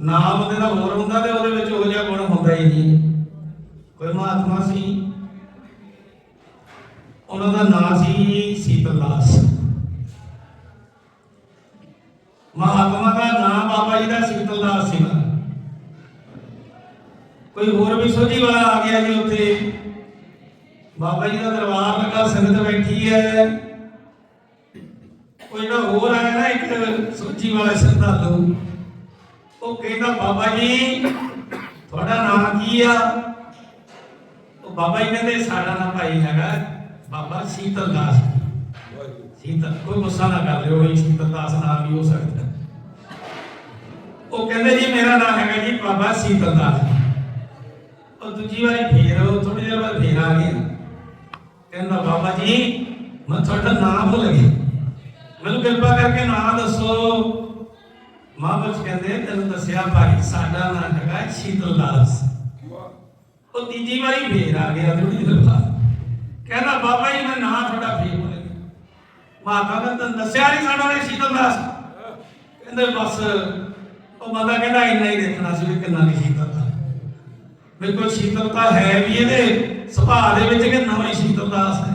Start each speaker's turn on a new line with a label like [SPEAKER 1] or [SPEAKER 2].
[SPEAKER 1] ਨਾਮ ਉਹਦੇ ਦਾ ਹੋਰ ਹੁੰਦਾ ਤੇ ਉਹਦੇ ਵਿੱਚ ਉਹ ਜਿਹਾ ਗੁਣ ਹੁੰਦਾ ਹੀ ਨਹੀਂ। ਕੋਈ ਮਹਾਤਮਾ ਸੀ? ਉਹਨਾਂ ਦਾ ਨਾਮ ਸੀ ਸੀਤਲਦਾਸ। ਮਹਾਤਮਾ ਦਾ ਨਾਮ ਬਾਬਾ ਜੀ ਦਾ ਸੀਤਲਦਾਸ ਸੀ। ਕੋਈ ਹੋਰ ਵੀ ਸੋਝੀ ਵਾਲਾ ਆ ਗਿਆ ਜੀ ਉੱਥੇ? ਬਾਬਾ ਜੀ ਦਾ ਦਰਬਾਰ ਲੱਗਾ, ਸੰਗਤ ਬੈਠੀ ਹੈ। ਕੋਈ ਜਿਹੜਾ ਹੋਰ ਆਇਆ ਨਾ ਇੱਕ ਸੋਝੀ ਵਾਲਾ ਸ਼ਰਧਾਲੂ ਉਹ ਕਹਿੰਦਾ, ਬਾਬਾ ਜੀ, ਤੁਹਾਡਾ ਨਾਮ ਕੀ ਆ? ਉਹ ਬਾਬਾ ਜੀ ਕਹਿੰਦੇ, ਸਾਡਾ ਨਾਮ ਭਾਈ ਹੈਗਾ ਬਾਬਾ ਸੀਤਲ ਦਾਸ ਸੀਤਲ, ਕੋਈ ਗੁੱਸਾ ਨਾ ਕਰ ਲਿਓ ਇਹ ਸੀਤਲ ਦਾਸ ਨਾਮ ਵੀ ਹੋ ਸਕਦਾ। ਉਹ ਕਹਿੰਦੇ, ਜੀ, ਮੇਰਾ ਨਾਮ ਹੈਗਾ ਜੀ ਬਾਬਾ ਸੀਤਲ ਦਾਸ ਉਹ ਦੂਜੀ ਵਾਰੀ ਫੇਰ, ਉਹ ਥੋੜੀ ਦੇਰ ਬਾਅਦ ਫੇਰ ਆ ਗਿਆ। ਕਹਿੰਦਾ, ਬਾਬਾ ਜੀ, ਮੈਂ ਤੁਹਾਡਾ ਨਾਮ ਭੁੱਲ ਗਿਆ। ਮੈਨੂੰ ਕਿਰਪਾ ਕਰਕੇ ਨਾਮ ਦੱਸੋ ਮਹਾਂਪੁਰਸ਼ ਕਹਿੰਦੇ ਤੈਨੂੰ ਦੱਸਿਆ ਭਾਈ ਸਾਡਾ ਨਾਮ ਹੈਗਾ ਸ਼ੀਤਲ ਦਾਸ ਉਹ ਤੀਜੀ ਵਾਰੀ ਫੇਰ ਆ ਗਿਆ ਥੋੜੀ ਦੇਰ ਬਾਅਦ। ਕਹਿੰਦਾ ਬਾਬਾ ਜੀ ਮੈਂ ਨਾਂ ਤੁਹਾਡਾ ਫੇਰ ਭੁੱਲ ਗਿਆ। ਮਾਤਾ ਨੇ ਤੈਨੂੰ ਦੱਸਿਆ ਨਹੀਂ ਸਾਡਾ ਨਾਮ ਸ਼ੀਤਲ ਦਾਸ ਕਹਿੰਦੇ ਬਸ। ਉਹ ਬੰਦਾ ਕਹਿੰਦਾ ਇੰਨਾ ਹੀ ਦੇਖਣਾ ਸੀ ਵੀ ਕਿੰਨਾ ਨਹੀਂ ਸ਼ੀਤਲ ਦਾ ਮੇਰੇ ਕੋਲ ਸ਼ੀਤਲਤਾ ਹੈ ਵੀ ਇਹਦੇ ਸੁਭਾਅ ਦੇ ਵਿੱਚ ਕਿ ਨਵਾਂ ਹੀ ਸ਼ੀਤਲ ਦਾਸ ਹੈ।